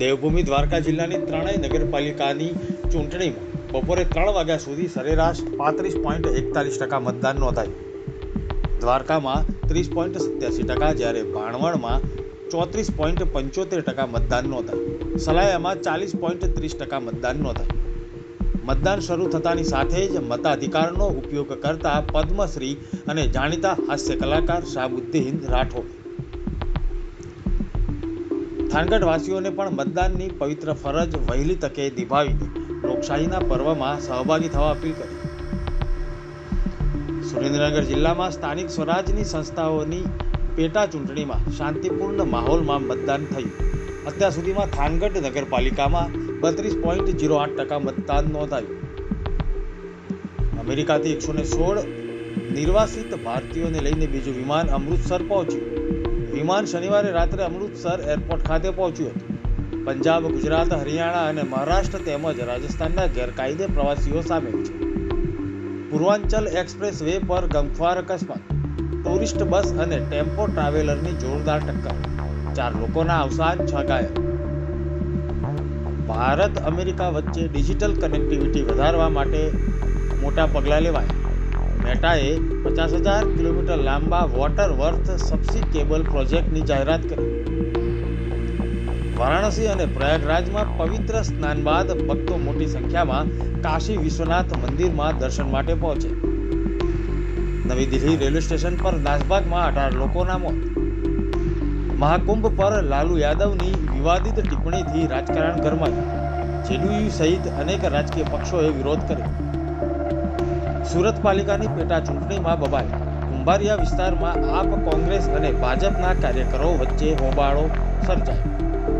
દેવભૂમિ દ્વારકા જિલ્લાની ત્રણેય નગરપાલિકાની ચૂંટણીમાં બપોરે ત્રણ વાગ્યા સુધી સરેરાશ પાંત્રીસ પોઈન્ટ એકતાલીસ ટકા મતદાન નોંધાયું. દ્વારકામાં ત્રીસ પોઈન્ટ સત્યાસી ટકા, જ્યારે ભાણવડમાં ચોત્રીસ પોઈન્ટ પંચોતેર ટકા મતદાન નોંધાયું. સલાયામાં ચાલીસ પોઈન્ટ ત્રીસ ટકા મતદાન નોંધાયું. મતદાન શરૂ થતાની સાથે જ મતાધિકારનો ઉપયોગ કરતા પદ્મશ્રી અને જાણીતા હાસ્ય કલાકાર શાહબુદ્દીન રાઠોડ થાનગઢવાસીઓને પણ મતદાનની પવિત્ર ફરજ વહેલી તકે નિભાવીને લોકશાહીના પર્વમાં સહભાગી થવા અપીલ કરી. સુરેન્દ્રનગર જિલ્લામાં સ્થાનિક સ્વરાજની સંસ્થાઓની પેટા ચૂંટણીમાં શાંતિપૂર્ણ માહોલમાં મતદાન થયું. અત્યાર સુધીમાં થાનગઢ નગરપાલિકામાં બત્રીસ પોઈન્ટ જીરો આઠ ટકા મતદાન નોંધાયું. અમેરિકાથી એકસો ને સોળ નિર્વાસિત ભારતીયોને લઈને બીજું વિમાન અમૃતસર પહોંચ્યું. વિમાન શનિવારે રાત્રે અમૃતસર એરપોર્ટ ખાતે પહોંચ્યું હતું. પંજાબ, ગુજરાત, હરિયાણા અને મહારાષ્ટ્ર તેમજ રાજસ્થાનના ગેરકાયદે પ્રવાસીઓ સામેલ છે. પૂર્વાંચલ એક્સપ્રેસ વે પર ગમખ્વાર અકસ્માત. ટુરિસ્ટ બસ અને ટેમ્પો ટ્રાવેલરની જોરદાર ટક્કર. ચાર લોકોના અવસાન, છ ઘાયલ. ભારત અમેરિકા વચ્ચે ડિજિટલ કનેક્ટિવિટી વધારવા માટે મોટા પગલાં લેવાયા. મેટાએ પચાસ હજાર કિલોમીટર લાંબા વોટર વર્થ સબસી કેબલ પ્રોજેક્ટની જાહેરાત કરી. વારાણસી અને પ્રયાગરાજમાં પવિત્ર સ્નાન બાદ ભક્તો મોટી સંખ્યામાં કાશી વિશ્વનાથ મંદિરમાં દર્શન માટે પહોંચે. નવી દિલ્હી રેલવે સ્ટેશન પર નાસભાગમાં અઢાર લોકોના મોત. મહાકુંભ પર લાલુ યાદવની વિવાદિત ટિપ્પણીથી રાજકારણ ગરમાયું. જેડીયુ સહિત અનેક રાજકીય પક્ષોએ વિરોધ કર્યો. સુરત પાલિકાની પેટા ચૂંટણીમાં બબાલ કુંભારિયા વિસ્તારમાં આપ કોંગ્રેસ અને ભાજપના કાર્યકરો વચ્ચે હોબાળો સર્જાયો.